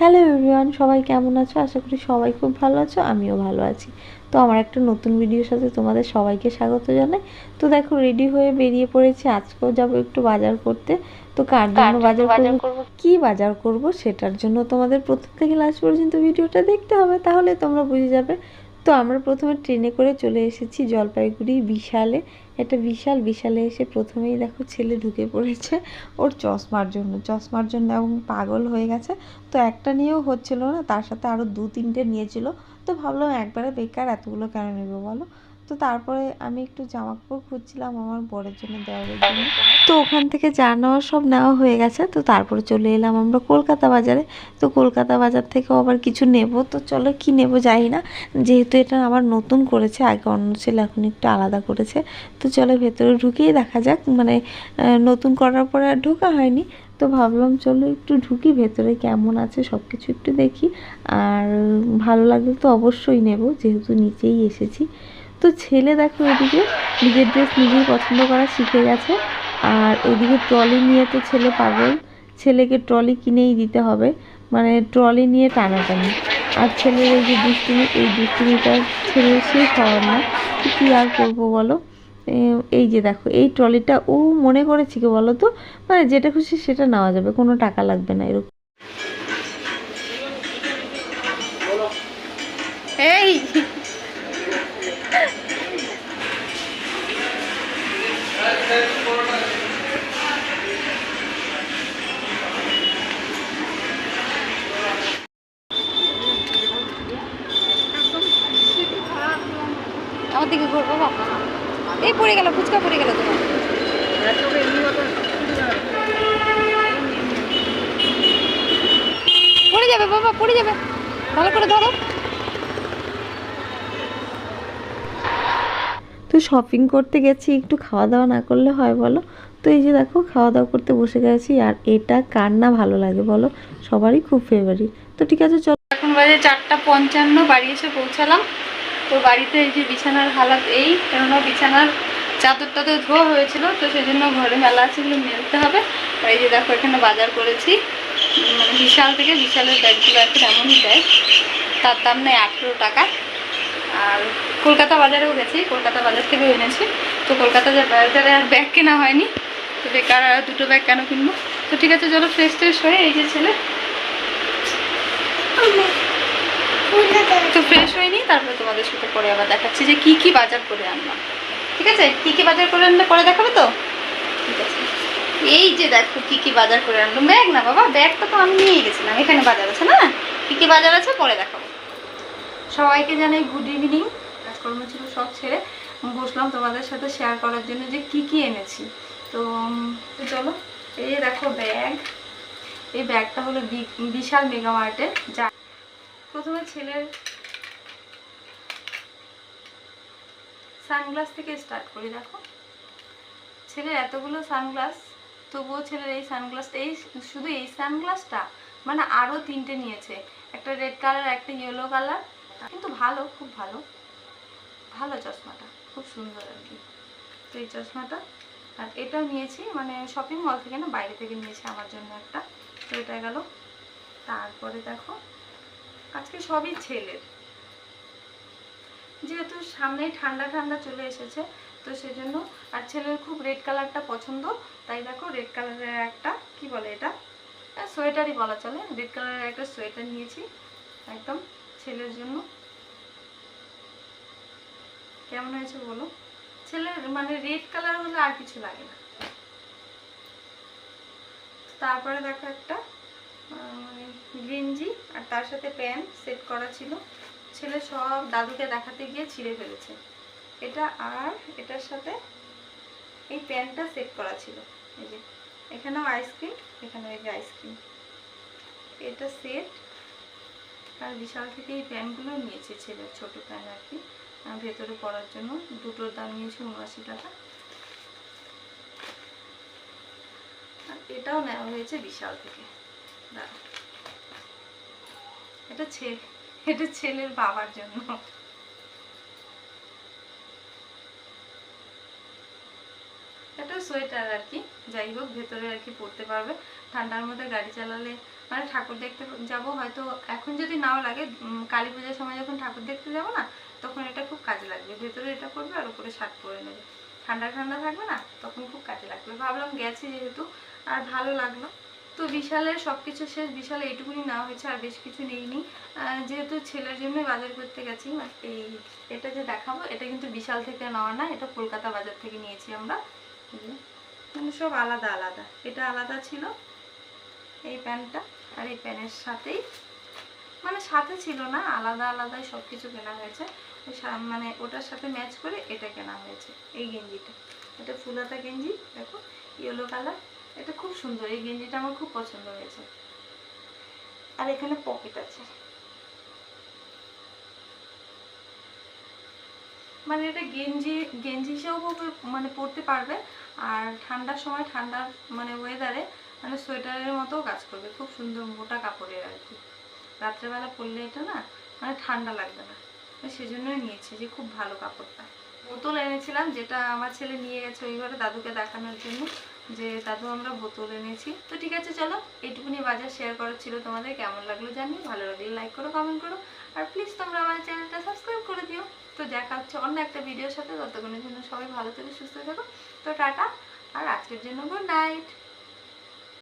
Hello everyone সবাই কেমন আছো? আশা করি সবাই খুব ভালো আছো আমিও ভালো আছি। তো আমার একটা নতুন ভিডিওর সাথে তোমাদের সবাইকে স্বাগত জানাই। তো দেখো রেডি হয়ে বেরিয়ে পড়েছি। আজকেও যাব একটু বাজার করতে। তো কার জন্য বাজার করব? কি বাজার করব? সেটার জন্য তোমাদের প্রথম থেকে লাস্ট পর্যন্ত ভিডিওটা দেখতে হবে। তাহলে তোমরা বুঝে যাবে তো আমরা প্রথমে ট্রেনে করে চলে এসেছি জলপাইগুড়ি বিশালে। একটা বিশাল বিশালে এসে প্রথমেই দেখো ছেলে ঢুকে পড়েছে ওর চশমার জন্য। চশমার জন্য এবং পাগল হয়ে গেছে। তো একটা নিয়েও হচ্ছিল না, তার সাথে আরও দু তিনটে নিয়েছিল। তো ভাবলাম একবারে বেকার, এতগুলো কেন নেব বলো? তো তারপরে আমি একটু জামা কাপড় খুঁজছিলাম আমার বরের জন্য দেওয়ারের জন্য। তো ওখান থেকে যা নেওয়া সব নেওয়া হয়ে গেছে। তো তারপরে চলে এলাম আমরা কলকাতা বাজারে। তো কলকাতা বাজার থেকেও আবার কিছু নেব। তো চলো কি নেব জানি না। যেহেতু এটা আবার নতুন করেছে, আগে অন্য ছিল এখন একটু আলাদা করেছে। তো চলো ভেতরে ঢুকেই দেখা যাক। মানে নতুন করার পরে আর ঢোকা হয়নি। তো ভাবলাম চলো একটু ঢুকি, ভেতরে কেমন আছে সব কিছু একটু দেখি। আর ভালো লাগলে তো অবশ্যই নেব, যেহেতু নিচেই এসেছি। তো ছেলে দেখো এদিকে নিজের ড্রেস নিজেই পছন্দ করা শিখে গেছে। আর এদিকে ট্রলি নিয়ে তো ছেলে পাগল। ছেলেকে ট্রলি কিনেই দিতে হবে। মানে ট্রলি নিয়ে টানাটানি। আর ছেলের এই যে দুষ্টুমি, এই দুষ্টুমিটা ছেলের শেষ হওয়ার না। কী আর করব বলো? এই যে দেখো, এই ট্রলিটা ও মনে করেছে কি বলো তো? মানে যেটা খুশি সেটা নেওয়া যাবে, কোনো টাকা লাগবে না এরকম। এই পড়ে গেল ফুচকা পড়ে গেল তোমার। পড়ে যাবে বাবা পড়ে যাবে। ভালো করে ধরো। তো শপিং করতে গেছি একটু খাওয়া দাওয়া না করলে হয় বলো? তো এই যে দেখো খাওয়া দাওয়া করতে বসে গেছি আর এটা কার না ভালো লাগে বলো? সবারই খুব ফেভারিট তো ঠিক আছে চলো। এখন বাজে চারটা পঞ্চান্ন বাড়ি এসে পৌঁছালাম। তো বাড়িতে এই যে বিছানার হালাত এই কেননা বিছানার চাদর টাদর ধোয়া হয়েছিল, তো সেই জন্য ঘরে মেলা আছে এগুলো মেলতে হবে। আর এই যে দেখো, এখানে বাজার করেছি। মানে বিশাল থেকে বিশালের ব্যাগগুলো এখন এমনই দেয়। তার দাম নেই আঠেরো টাকা। আর কলকাতা বাজারেও গেছি, কলকাতা বাজার থেকেও এনেছি। তো কলকাতা যে বাজারে আর ব্যাগ কেনা হয়নি, তো বেকার আর দুটো ব্যাগ কেন কিনবো? তো ঠিক আছে, চলো ফ্রেশ ট্রেশ হয়ে এই যে ছেলে। তো ফ্রেশ হয়নি, তারপরে তোমাদের সাথে পরে আবার দেখাচ্ছি যে কি কি বাজার করে আনলাম। ঠিক আছে? কি কি বাজার করে আনলে পরে দেখাবে তো? ঠিক আছে। এই যে দেখো কি কি বাজার করে আনলাম ব্যাগ না বাবা ব্যাগটা তো আমি নিয়ে গেছিলাম। এখানে বাজার আছে না? কি কি বাজার আছে পরে দেখাবো। সবাইকে জানাই গুড ইভিনিং কাজকর্ম ছিল সব ছেড়ে। বসলাম তোমাদের সাথে শেয়ার করার জন্য যে কি কি এনেছি। তো চলো। এই দেখো ব্যাগ। এই ব্যাগটা হলো বিশাল মেগা মার্টের। যা প্রথমে ছেলের সানগ্লাস থেকে স্টার্ট করি, দেখো। ছেলের এতগুলো সানগ্লাস, তবুও ছেলের এই সানগ্লাস, এই শুধু এই সানগ্লাসটা মানে আরও তিনটে নিয়েছে। একটা রেড কালার একটা ইয়েলো কালার কিন্তু ভালো, খুব ভালো। ভালো চশমাটা, খুব সুন্দর আর কি। তো এই চশমাটা, আর এটাও নিয়েছি মানে শপিং মল থেকে না, বাইরে থেকে নিয়েছি আমার জন্য একটা। তো এটা গেল। তারপরে দেখো, আজকে সবই ছেলের। যেহেতু সামনেই ঠান্ডা ঠান্ডা চলে এসেছে, তো সেজন্য আর ছেলের খুব রেড কালারটা পছন্দ। তাই দেখো রেড কালারের একটা, কি বলে এটা? সোয়েটারই বলা চলে। রেড কালারের একটা সোয়েটার নিয়েছি একদম ছেলের জন্য। কেমন হয়েছে বলো? ছেলের মানে রেড কালার হলে আর কিছু লাগে না। তারপরে দেখো একটা মানে গেঞ্জি আর তার সাথে প্যান্ট সেট করা ছিল। ছেলে সব দাদুকে দেখাতে গিয়ে ছিঁড়ে ফেলেছে। এটা আর এটার সাথে এই প্যান্টটা সেট করা ছিল। এই যে, এখানেও আইসক্রিম এখানেও এই যে আইসক্রিম এটা সেট আর বিশাল থেকে এই প্যান্টগুলো নিয়েছে ছেলের ছোট প্যান্ট আর কি। ভেতরে পড়ার জন্য দুটোর দাম নিয়েছে উনআশি টাকা। আর এটাও নেওয়া হয়েছে বিশাল থেকে। দাঁড়া এটা ছেলে এটা ছেলের বাবার জন্য। এটা সোয়েটার আর কি, যাই হোক, ভেতরে আর কি পরতে পারবে। ঠান্ডার মধ্যে গাড়ি চালালে মানে ঠাকুর দেখতে যাব, হয়তো এখন যদি নাও লাগে কালী পুজোর সময় যখন ঠাকুর দেখতে যাব না, তখন এটা খুব কাজে লাগবে। ভেতরে এটা পরবে আর উপরে শার্ট পরে নেবে। ঠান্ডা ঠান্ডা থাকবে না, তখন খুব কাজে লাগবে। ভাবলাম গেছি যেহেতু, আর ভালো লাগল। তো বিশালের সব কিছু শেষ, বিশালে এইটুকুনি নেওয়া হয়েছে, আর বেশ কিছু নেইনি। যেহেতু ছেলের জন্য বাজার করতে গেছি এই এটা যে দেখাবো, এটা কিন্তু বিশাল থেকে নেওয়া না, এটা কলকাতা বাজার থেকে নিয়েছি আমরা। মানে সব আলাদা আলাদা, এটা আলাদা ছিল এই প্যান্টটা, আর এই প্যান্টের সাথেই মানে সাথে ছিল না, আলাদা আলাদাই সব কিছু কেনা হয়েছে। মানে ওটার সাথে ম্যাচ করে এটা কেনা হয়েছে, এই গেঞ্জিটা। এটা ফুলাতা গেঞ্জি, দেখো, ইয়েলো কালার। এটা খুব সুন্দর, এই গেঞ্জিটা আমার খুব পছন্দ হয়েছে। আর এখানে পকেট আছে। মানে এটা গেঞ্জি গেঞ্জি হিসেবেও মানে পরতে পারবে। আর ঠান্ডার সময় ঠান্ডার মানে ওয়েদারে মানে সোয়েটারের মতো কাজ করবে। খুব সুন্দর মোটা কাপড়ের আর কি। রাত্রেবেলা পরলে এটা না মানে ঠান্ডা লাগবে না। সেজন্যই নিয়েছি যে খুব ভালো কাপড়টা। বোতল এনেছিলাম, যেটা আমার ছেলে নিয়ে গেছে ওই ঘরে দাদুকে দেখানোর জন্য। যে দাদু আমরা বোতল এনেছি। তো ঠিক আছে, চলো, এইটুকুনি বাজার শেয়ার করার ছিল তোমাদের। কেমন লাগল জানি, ভালো লাগলে লাইক করো কমেন্ট করো। আর প্লিজ তোমরা আমার চ্যানেলটা সাবস্ক্রাইব করে দিও। তো দেখা হচ্ছে অন্য একটা ভিডিওর সাথে। ততক্ষণের জন্য সবাই ভালো থেকে, সুস্থ থাকো। তো টাটা, আর আজকের জন্য গুড নাইট